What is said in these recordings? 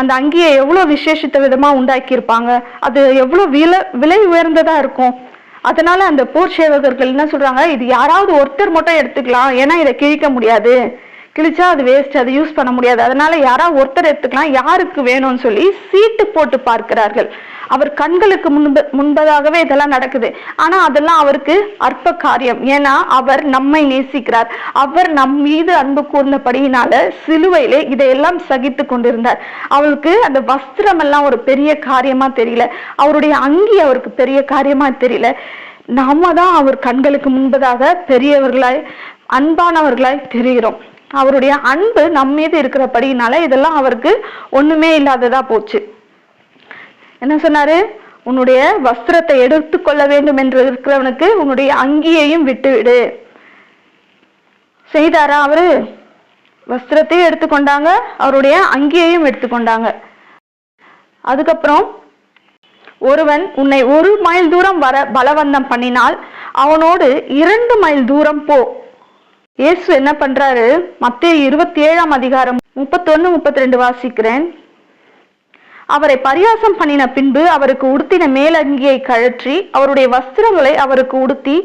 அந்த அங்கியை எவ்வளோ விசேஷித்த விதமா உண்டாக்கியிருப்பாங்க? அது எவ்வளோ விலை விலை உயர்ந்ததா இருக்கும்? அதனால அந்த போர் சேவகர்கள் என்ன சொல்றாங்க? இது யாராவது ஒருத்தர் மட்டும் எடுத்துக்கலாம். ஏன்னா இதை கிழிக்க முடியாது. கிழிச்சா அது வேஸ்ட் அது யூஸ் பண்ண முடியாது. அதனால யாராவது ஒருத்தர் எடுத்துக்கலாம் யாருக்கு வேணும்னு சொல்லி சீட்டு போட்டு பார்க்கிறார்கள். அவர் கண்களுக்கு முன்பு முன்பதாகவே இதெல்லாம் நடக்குது. ஆனா அதெல்லாம் அவருக்கு அற்ப காரியம் ஏன்னா அவர் நம்மை நேசிக்கிறார். அவர் நம் மீது அன்பு கூர்ந்தபடியினால சிலுவையிலே இதையெல்லாம் சகித்து கொண்டிருந்தார். அவருக்கு அந்த வஸ்திரம் எல்லாம் ஒரு பெரிய காரியமா தெரியல. அவருடைய அங்கி அவருக்கு பெரிய காரியமா தெரியல. நாம தான் அவர் கண்களுக்கு முன்பதாக பெரியவர்களாய் அன்பானவர்களாய் தெரிகிறோம். அவருடைய அன்பு நம் மீது இருக்கிறபடினால இதெல்லாம் அவருக்கு ஒண்ணுமே இல்லாததா போச்சு. என்ன சொன்னாரு? உன்னுடைய வஸ்திரத்தை எடுத்துக்கொள்ள வேண்டும் என்று இருக்கிறவனுக்கு உன்னுடைய அங்கியையும் விட்டுவிடு. செய்தாரா அவரு? வஸ்திரத்தையும் எடுத்துக்கொண்டாங்க அவருடைய அங்கியையும் எடுத்துக்கொண்டாங்க அதுக்கப்புறம் ஒருவன் உன்னை ஒரு மைல் தூரம் வர பலவந்தம் பண்ணினால் அவனோடு இரண்டு மைல் தூரம் போ. இயேசு என்ன பண்றாரு? மத்திய இருபத்தி ஏழாம் அதிகாரம் முப்பத்தொன்னு முப்பத்தி ரெண்டு வாசிக்கிறேன். அவரை பரியாசம் பண்ணின பின்பு அவருக்கு உடுத்தின மேலங்கியை கழற்றி அவருடைய வஸ்திரங்களை அவருக்கு உடுத்தி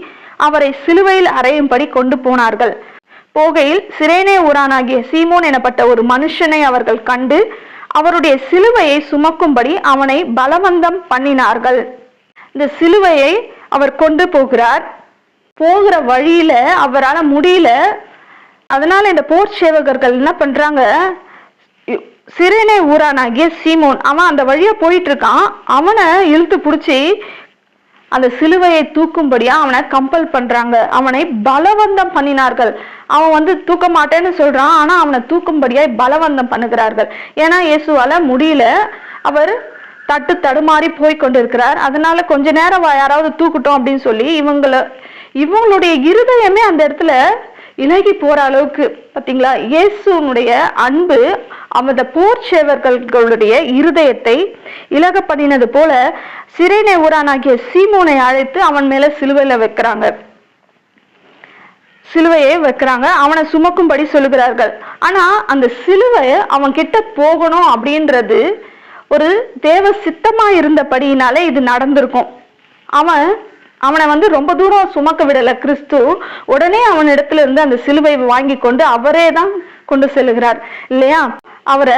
அவரை சிலுவையில் அறையும்படி கொண்டு போனார்கள். போகையில் சிரேனே ஊரானாகிய சீமோன் எனப்பட்ட ஒரு மனுஷனை அவர்கள் கண்டு அவருடைய சிலுவையை சுமக்கும்படி அவனை பலவந்தம் பண்ணினார்கள். இந்த சிலுவையை அவர் கொண்டு போகிறார். போகிற வழியில அவரால் முடியல. அதனால இந்த போர் சேவகர்கள் என்ன பண்றாங்க? சிறுநே ஊரானாகிய சீமோன் அவன் அந்த வழியா போயிட்டு இருக்கான் அவனை இழுத்து பிடிச்சி அந்த சிலுவையை தூக்கும்படியா அவனை கம்பல் பண்றாங்க. அவனை பலவந்தம் பண்ணினார்கள். அவன் வந்து தூக்க மாட்டேன்னு சொல்றான் ஆனா அவனை தூக்கும்படியாய் பலவந்தம் பண்ணுகிறார்கள். ஏன்னா இயேசுவால முடியல. அவர் தட்டு தடுமாறி போய் கொண்டிருக்கிறார். அதனால கொஞ்ச நேரம் யாராவது தூக்கட்டும் அப்படின்னு சொல்லி இவங்கள இவங்களுடைய இருதயமே அந்த இடத்துல இலகி போற அளவுக்கு பாத்தீங்களா? இயேசுனுடைய அன்பு அந்த போர் சேவர்களுடைய இருதயத்தை இலக பண்ணினது போல சிறைனை ஊரானாகிய சீமோனை அழைத்து அவன் மேல சிலுவையில வைக்கிறாங்க. சிலுவையை வைக்கிறாங்க. அவனை சுமக்கும்படி சொல்லுகிறார்கள். ஆனா அந்த சிலுவை அவன் கிட்ட போகணும் அப்படின்றது ஒரு தேவ சித்தமா இருந்தபடியினாலே இது நடந்திருக்கும். அவன் அவனை வந்து ரொம்ப தூரம் சுமக்க விடல கிறிஸ்து. உடனே அவன் இடத்துல இருந்து அந்த சிலுவை வாங்கி கொண்டு அவரே தான் கொண்டு செல்லுகிறார். இல்லையா? அவரை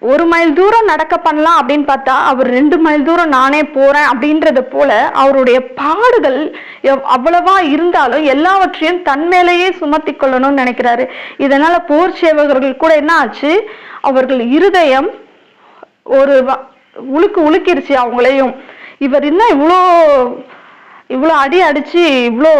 ஒரு மைல் தூரம் நடக்க பண்ணலாம் அப்படின்னு பார்த்தா அவர் ரெண்டு மைல் தூரம் நானே போறேன் அப்படின்றத போல அவருடைய பாடுகள் எவ்- அவ்வளவா இருந்தாலும் எல்லாவற்றையும் தன் மேலேயே சுமத்தி கொள்ளணும்னு நினைக்கிறாரு. இதனால போர் சேவகர்கள் கூட என்ன ஆச்சு? அவர்கள் இருதயம் ஒரு வ- உலுக்கு உலுக்கிருச்சு அவங்களையும். இவர் என்ன இவ்வளோ இவ்வளோ அடி அடிச்சு இவ்வளோ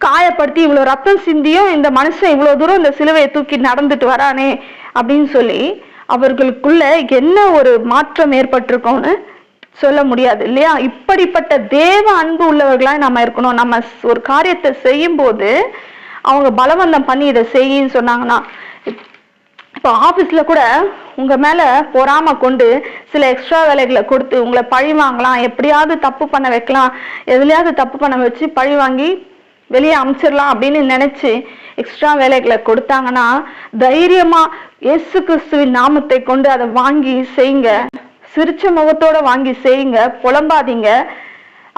காயப்படுத்தி இவ்வளோ ரத்தம் சிந்தியும் இந்த மனுஷன் இவ்வளோ தூரம் இந்த சிலுவையை தூக்கி நடந்துட்டு வரானே அப்படின்னு சொல்லி அவர்களுக்குள்ள என்ன ஒரு மாற்றம் ஏற்பட்டிருக்கோம்னு சொல்ல முடியாது இல்லையா? இப்படிப்பட்ட தேவ அன்பு உள்ளவர்களா நம்ம இருக்கணும். நம்ம ஒரு காரியத்தை செய்யும் போது அவங்க பலவந்தம் பண்ணி இதை செய்யின்னு சொன்னாங்கன்னா இப்போ ஆஃபீஸில் கூட உங்கள் மேலே பொறாம கொண்டு சில எக்ஸ்ட்ரா வேலைகளை கொடுத்து உங்களை பழி வாங்கலாம். எப்படியாவது தப்பு பண்ண வைக்கலாம். எதுலையாவது தப்பு பண்ண வச்சு பழி வாங்கி வெளியே அமுச்சிடலாம் அப்படின்னு நினச்சி எக்ஸ்ட்ரா வேலைகளை கொடுத்தாங்கன்னா தைரியமாக இயேசு கிறிஸ்துவின் நாமத்தை கொண்டு அதை வாங்கி செய்யுங்க. சிரிச்ச முகத்தோட வாங்கி செய்யுங்க. புலம்பாதீங்க.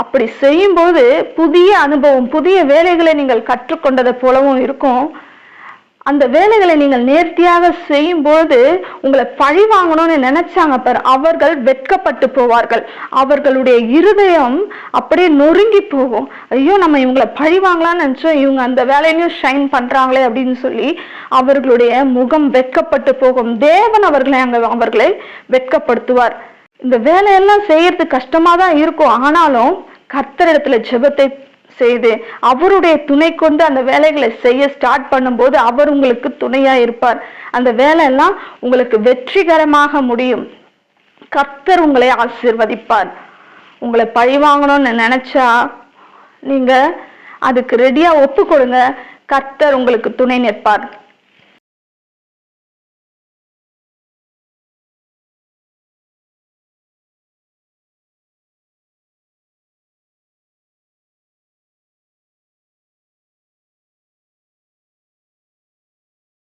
அப்படி செய்யும்போது புதிய அனுபவம் புதிய வேலைகளை நீங்கள் கற்றுக்கொண்டதை போலவும் இருக்கும். அந்த வேலைகளை நீங்கள் நேர்த்தியாக செய்யும்போது உங்களை பழி வாங்கணும்னு நினைச்சாங்க பார். அவர்கள் வெட்கப்பட்டு போவார்கள். அவர்களுடைய இருதயம் அப்படியே நொறுங்கி போகும். ஐயோ நம்ம இவங்களை பழி வாங்கலாம்னு நினைச்சோம். இவங்க அந்த வேலையிலையும் ஷைன் பண்றாங்களே அப்படின்னு சொல்லி அவர்களுடைய முகம் வெட்கப்பட்டு போகும். தேவன் அவர்களை அங்க அவர்களை வெட்கப்படுத்துவார். இந்த வேலையெல்லாம் செய்யறது கஷ்டமா தான் இருக்கும். ஆனாலும் கர்த்தரிடத்துல ஜெபத்தை செய்து அவருடைய துணை கொண்டு அந்த வேலைகளை செய்ய ஸ்டார்ட் பண்ணும்போது அவர் உங்களுக்கு துணையா இருப்பார். அந்த வேலையெல்லாம் உங்களுக்கு வெற்றிகரமாக முடியும். கர்த்தர் உங்களை ஆசீர்வதிப்பார். உங்களை பழி வாங்கணும்னு நினைச்சா நீங்க அதுக்கு ரெடியா ஒப்பு கொடுங்க கர்த்தர் உங்களுக்கு துணை நிற்பார்.